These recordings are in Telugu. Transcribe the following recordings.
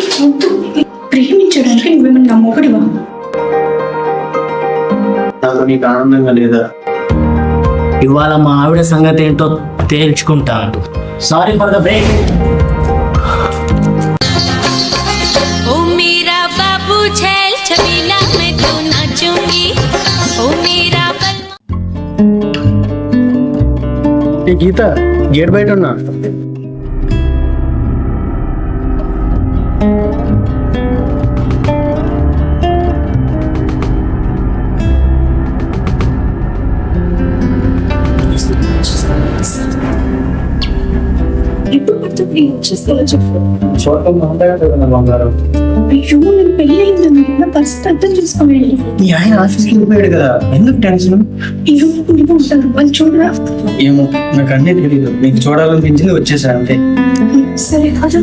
వద్దు. ప్రేమించడానికి నువ్వేమన్నా నా మొగడివా నాకు నీకు ఆనందంగా లేదా ఇవాళ మా ఆవిడ సంగతి ఏంటో తేల్చుకుంటాను సారీ ఫర్ ద బ్రేక్ ओ मेरा बाबू झैल छबीला मैं तो नाचूंगी ओ मेरा बलमा ఏ గీత గేట్ బయట ఉన్నా చెప్పు. చూడటం బంగారం? అయ్యో నేను పెళ్ళి అయిందని నా పరిస్థితి అర్థం చేసుకోలేదు మీ ఆయన ఆఫీస్కి వెళ్ళిపోయాడు కదా ఎందుకు టెన్షన్ అయ్యో నువ్వు ఉంటారు. వాళ్ళు చూడరా? ఏమో నాకు అన్నీ తెలియదు నీకు చూడాలనిపించింది వచ్చేసా అంతే. సరే కాదు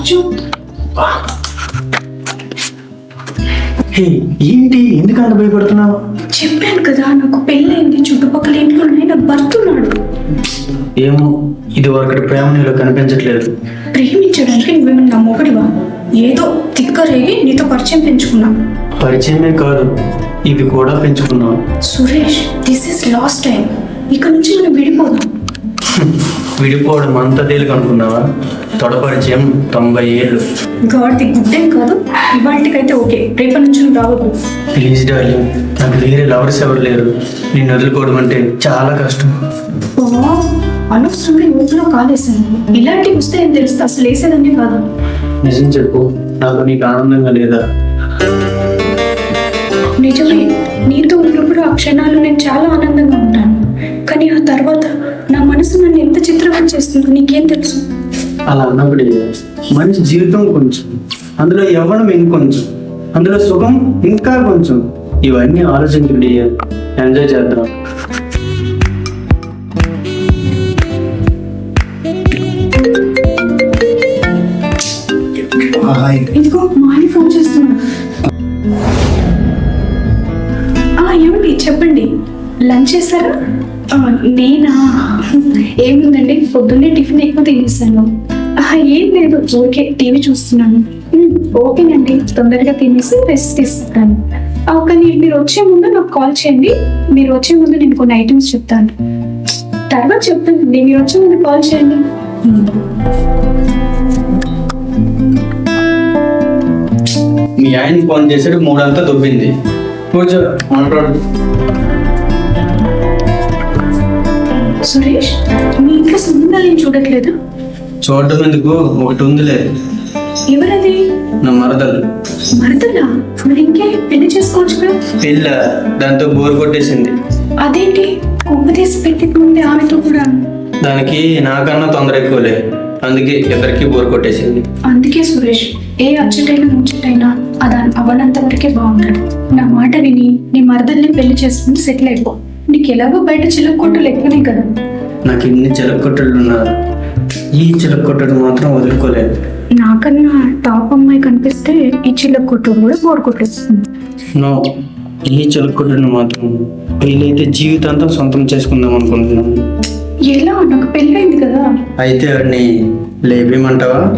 కూర్చో. ఏంటి? ఎందుకు అంత భయపడుతున్నావు? చెప్పాను కదా నాకు పెళ్ళైంది చుట్టుపక్కల ఇంట్లో ఉన్నాయి నాకు భర్త ఉన్నాడు ఏమో ఇది వరకటి ప్రేమ నీలో కనిపించట్లేదు. ప్రేమించడానికి నువ్వేమన్నా నా మొగడివా? ఏదో తిక్కరేగి నీతో పరిచయం పెంచుకున్నా. పరిచయమే కాదు ఇది కూడా పెంచుకున్నావు Suresh this is last time ఇక నుంచి మనం విడిపోదాం. విడిపోవడం అంత తేలిక అనుకున్నావా? తొడపరిచయం తొంభై ఏళ్ళు. గాడిది గుడ్డేం కాదు. ఇవాళకైతే ఓకే. రేపటి నుంచి నువ్వు రావద్దు ప్లీజ్ డార్లింగ్ నాకు వేరే లవర్స్ ఎవరు లేరు. నిన్ను వదులుకోవడం అంటే చాలా కష్టం. అనవసరంగా యూత్లో కాలేసాను ఇలాంటివి వస్తే ఏం తెలుస్తా అసలు వేసేదాన్ని కాదు. నిజం చెప్పు నాకు నీకు ఆనందంగా లేదా? నిజమే నీతో ఉన్నప్పుడు ఆ క్షణాలు నేను చాలా ఆనందంగా ఉంటాను. కానీ ఆ తర్వాత మనసు నన్ను ఎంత చిత్రవద చేస్తుందో నీకేం తెలుసు? అలా అన్నప్పుడు మనిషి జీవితం కొంచెం అందులో యవ్వనం ఇంకొంచెం అందులో సుఖం ఇంకా కొంచెం. ఇవన్నీ ఆలోచించుడి ఎంజాయ్ చేద్దాం. ఇదిగో మా ఆయన ఫోన్ చేస్తున్నా. ఆ, ఏమండి చెప్పండి. లంచ్ చేశారా? ఆ, నేనా? ఏముందండి? పొద్దున్నే టిఫిన్ ఎక్కువ తినేసాను. ఏం లేదు ఊరికే టీవీ చూస్తున్నాను. ఓకేనండి తొందరగా తినేసి రెస్ట్ తీసుకుంటాను. కానీ మీరు వచ్చే ముందు నాకు కాల్ చేయండి. మీరు వచ్చే ముందు నేను కొన్ని ఐటమ్స్ చెప్తాను. తర్వాత చెప్తానండి మీరు వచ్చే ముందు కాల్ చేయండి. మీ ఆయన ఫోన్ చేసాడు మూడంతా దొబ్బింది. కూర్చో మాట్లాడు. సురేష్ మీ ఇంట్లో సంబంధాలు ఏం చూడట్లేదా? చూడటం ఎందుకు? ఒకటి ఉందిలే. ఎవరది? నా మరదలు. మరదలా? మరి ఇంకే పెళ్ళి చేసుకోవచ్చుగా పిల్ల దాంతో బోర్ కొట్టేసింది. అదేంటి? కొంప తీసి పెట్టుకుంటే ఆమెతో కూడా. దానికి నాకన్నా తొందర ఎక్కువలే. అందుకే ఇద్దరికి బోర్ కొట్టేసింది. అందుకే సురేష్ ఏ అచ్చటైనా ముచ్చటైనా అది అవనంత వరకే బాగుంటాడు. నా మాట విని నీ మరదల్ని పెళ్ళి చేసుకుని సెటిల్ అయిపో. నీకు ఎలాగో బయట చిలుక కొట్టులు ఎక్కువనే కదా. నాకు ఇన్ని చిలక్కొట్టలు ఉన్నారు ఈ చిలక్కొట్టడు మాత్రం వదులుకోలేదు. నాకన్నా టాప్ అమ్మాయి కనిపిస్తే ఈ చిలుక కొట్టుడు కూడా బోర్ కొట్టేస్తుంది. నో ఈ చిలక్కొట్టడు మాత్రం వీలైతే జీవితాంతం సొంతం చేసుకుందాం అనుకుంటున్నాను. ఎలా? నాకు పెళ్ళైంది కదా. అయితే వాడిని లేపేయమంటావా?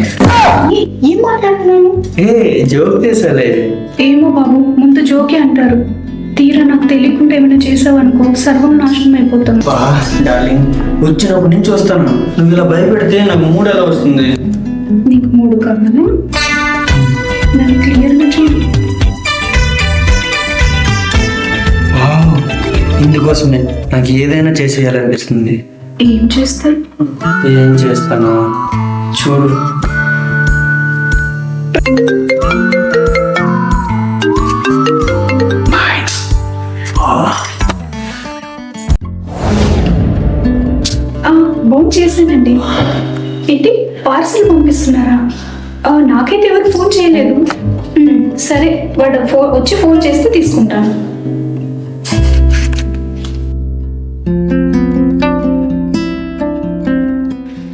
ఏ- ఏం మాట్లాడుతున్నాను ఏ జోక్ చేసాలే ఏమో బాబు ముందు జోకే అంటారు. తీరా నాకు తెలియకుండా ఏమైనా చేసావనుకో సర్వం నాశనం అయిపోతాం బా డార్లింగ్ వచ్చినప్పటి నుంచి వస్తాను. నువ్వు ఇలా భయపెడితే నాకు మూడు ఎలా వస్తుంది? నీకు మూడు నన్ను క్లియర్గా చూడు. ఇందుకోసమే నాకు ఏదైనా చేసేయాలనిపిస్తుంది. ఏం చేస్తావు? ఏం చేస్తాను చూడు. చేశానండి ఏంటి? పార్సిల్ పంపిస్తున్నారా? నాకైతే ఎవరు ఫోన్ చేయలేదు. సరే వాడు ఫో వచ్చి ఫోన్ చేస్తే తీసుకుంటాను.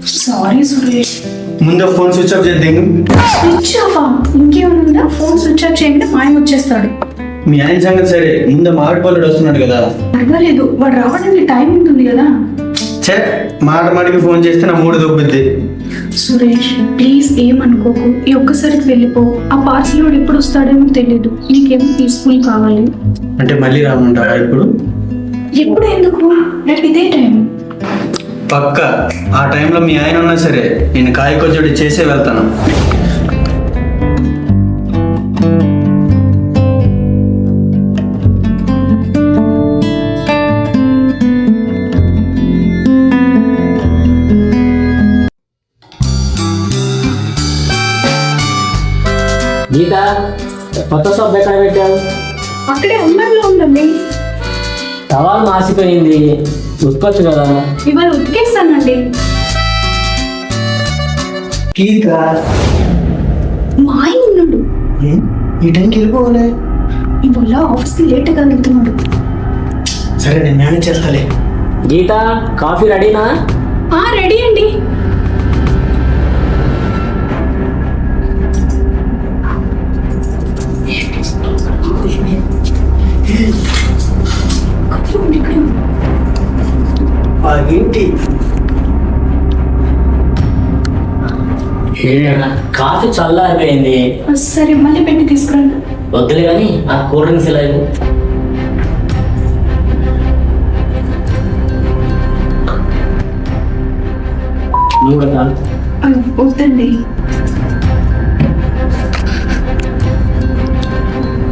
సారీ సురేష్. ముందు ఫోన్ స్విచ్ ఆఫ్ చేద్దాం స్విచ్ ఆఫా ఇంకేమన్నా ఫోన్ స్విచ్ ఆఫ్ చేయగానే మాయం వచ్చేస్తాడు. మీ ఆయన సంగతి సరే ముందు మామిడి పళ్ళు వస్తున్నాడు కదా. పర్వాలేదు వాడు రావడానికి టైం ఉంటుంది కదా. చే మాట మాటికి ఫోన్ చేస్తే నా మూడు దొబ్బుద్ది. సురేష్ ప్లీజ్ ఏమనుకోకు ఈ ఒక్కసారికి వెళ్ళిపో. ఆ పార్సల్ వాడు ఎప్పుడు వస్తాడేమో తెలియదు నీకేమో పీస్ఫుల్ కావాలి? అంటే మళ్ళీ రామంటావా ఇప్పుడు? ఎప్పుడు ఎందుకు? రేపు ఇదే టైం పక్క. ఆ టైంలో మీ ఆయన ఉన్నా సరే నేను కాయకొచ్చుడి చేసే వెళ్తాను. గీత కొత్త సబ్బు ఎక్కడ పెట్టావు? అక్కడే అమ్మాయిలో ఉండండి టవాల్ మాసిపోయింది. ఉత్కొచ్చు కదా? ఇవాళ ఉతికేస్తానండి. కీరికా మా ఆయన ఉన్నాడు. ఈ టైంకి వెళ్ళిపోవాలి. ఇవాళ ఆఫీస్కి లేట్గా వెళ్తున్నాడు. సరే నేను మేనేజ్ చేస్తాలే. గీత కాఫీ రెడీనా? ఆ రెడీ అండి. కాఫీ చల్లారిపోయింది. సరే మళ్ళీ పెట్టి తీసుకురండి. వద్దులే కానీ ఆ కూల్ డ్రింక్స్ ఇలా. నువ్వు కూడా వద్దండి.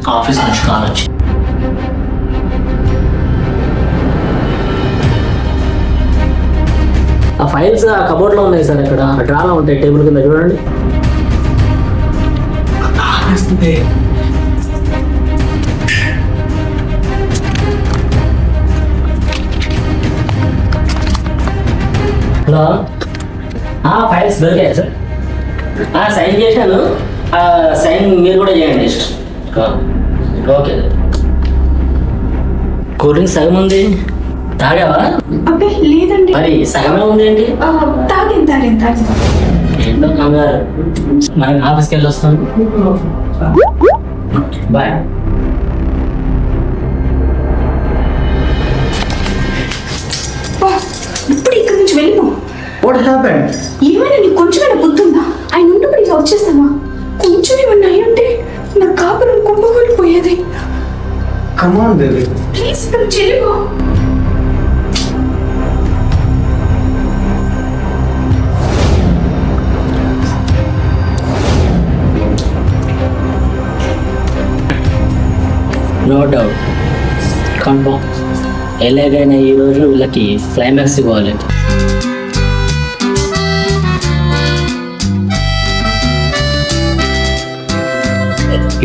ఆఫీస్ నుంచి కాల్ వచ్చి ఫైల్స్ ఆ కబోర్డ్లో ఉన్నాయి సార్ ఇక్కడ. డ్రాలో ఉంటాయి. టేబుల్ కింద చూడండి. హలో? ఆ ఫైల్స్ దొరికాయి సార్? ఆ, సైన్ చేశాను. ఆ, సైన్ మీరు కూడా చేయండి ఓకే. కూల్ డ్రింక్ సగం ఉంది. తాగావా? అబ్బే లేదండి. మరి సగమే ఉంది ఏంటి ఆ, తాగింది తాగింది తాగింది ఏంటో కంగారు. మనం ఆఫీస్కి వెళ్ళి వస్తాను. బాయ్. పో, ఇప్పుడు ఇక్కడి నుంచి వెళ్ళిపో. వాట్ హ్యాపెన్ ఏమైనా నీకు కొంచెమైనా బుద్ధుందా? ఆయన ఉన్నప్పుడు ఇలా వచ్చేస్తావా? కొంచెం ఏమన్నా అయి ఉంటే నా కాపురం కుంభకూలిపోయేది కమాన్ బేబీ ప్లీజ్ ఇక్కడ నుంచి నో డౌట్ కన్ఫర్మ్ ఎలాగైనా ఈ రోజు వీళ్ళకి క్లైమాక్స్ ఇవ్వాలి.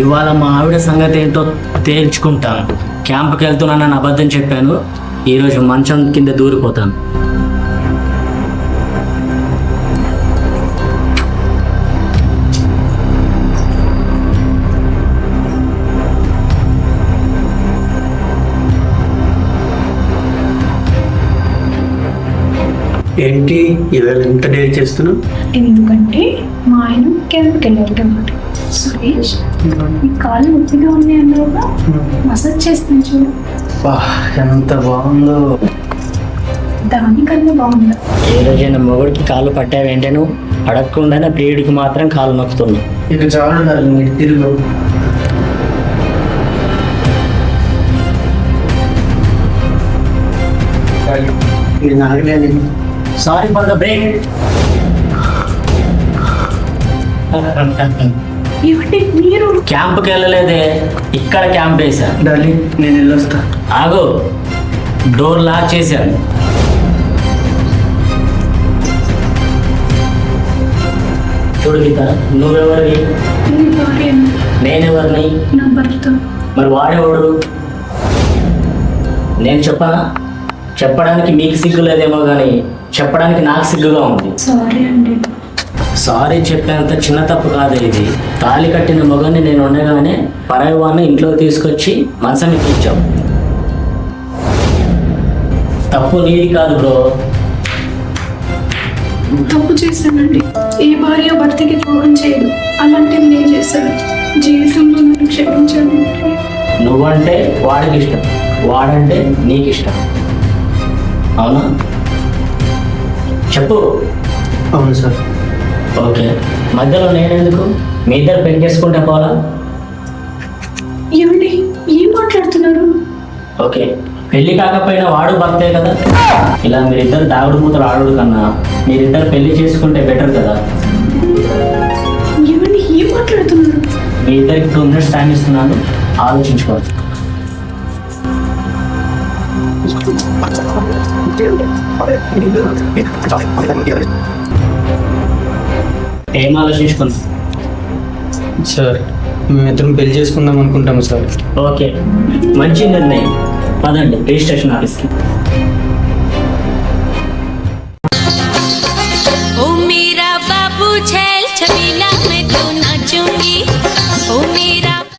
ఇవాళ మా ఆవిడ సంగతి ఏంటో తేల్చుకుంటాను. క్యాంప్కి వెళ్తున్నానని అబద్ధం చెప్పాను. ఈరోజు మంచం కింద దూరిపోతాను. ఏంటి ఇవాళ ఎంత డేట్ చేస్తున్నావు? ఎందుకంటే మా ఆయన క్యాంప్కి వెళ్ళారు కాబట్టి. సురేష్ మీ కాళ్ళు నొప్పిగా ఉన్నాయి అన్నావుగా? మసాజ్ చేస్తాను చూడు. వా ఎంత బాగుందో. దానికన్నా బాగుందా. ఏ రోజైనా మొగుడికి కాళ్ళు పట్టావేంటే నువ్వు? అడగకుండానే ప్రియుడికి మాత్రం కాళ్ళు నొక్కుతున్నావు. ఇక చాలు డార్లింగ్, ఇటు తిరుగు. నేను సారీ ఫర్ ద బ్రేక్ ఏమంటే మీరు? క్యాంప్కి వెళ్ళలేదే. ఇక్కడ క్యాంప్ వేసా డార్లింగ్ నేను వెళ్ళొస్తా. ఆగు. డోర్ లాక్ చేశాను. చూడు గీత నువ్వెవరివి? మీ భార్య నేనెవరిని? నా భర్త. మరి వాడేవాడు? నేను చెప్పనా? చెప్పడానికి మీకు సిగ్గు లేదేమో కానీ చెప్పడానికి నాకు సిగ్గుగా ఉంది. సారీ అండి. సారీ చెప్పేంత చిన్న తప్పు కాదు ఇది. తాళి కట్టిన మొగన్ని నేను ఉండగానే పరాయి వాడిని ఇంట్లో తీసుకొచ్చి మనసం ఎక్కించావు తప్పు నీది కాదు బ్రో. తప్పు చేశానండి. ఏ భార్య భర్తకి ద్రోహం చేయదు. అలాంటివి నేను చేశాను. జీవితంలో నన్ను క్షమించండి. నువ్వంటే వాడికి ఇష్టం. వాడంటే నీకు ఇష్టం అవునా? చెప్పు. అవును సార్. ఓకే. మధ్యలో నేనెందుకు? మీ ఇద్దరు పెళ్ళి చేసుకుంటే పోలా? ఏమండి? ఏం మాట్లాడుతున్నారు? ఓకే. పెళ్ళి కాకపోయినా వాడు భర్తే కదా? ఇలా మీరిద్దరు దాగుడు మూతలు ఆడుడు కన్నా మీరిద్దరు పెళ్ళి చేసుకుంటే బెటర్ కదా? ఏమండి? ఏం మాట్లాడుతున్నారు? మీ ఇద్దరికి టూ మినిట్స్ టైం ఇస్తున్నాను. ఆలోచించుకోండి. ఏం ఆలోచించుకున్నా సార్ మేమిద్దరం పెళ్ళి చేసుకుందాం అనుకుంటాము సార్. ఓకే మంచి నిర్ణయం. పదండి రిజిస్ట్రేషన్ ఆఫీస్కి.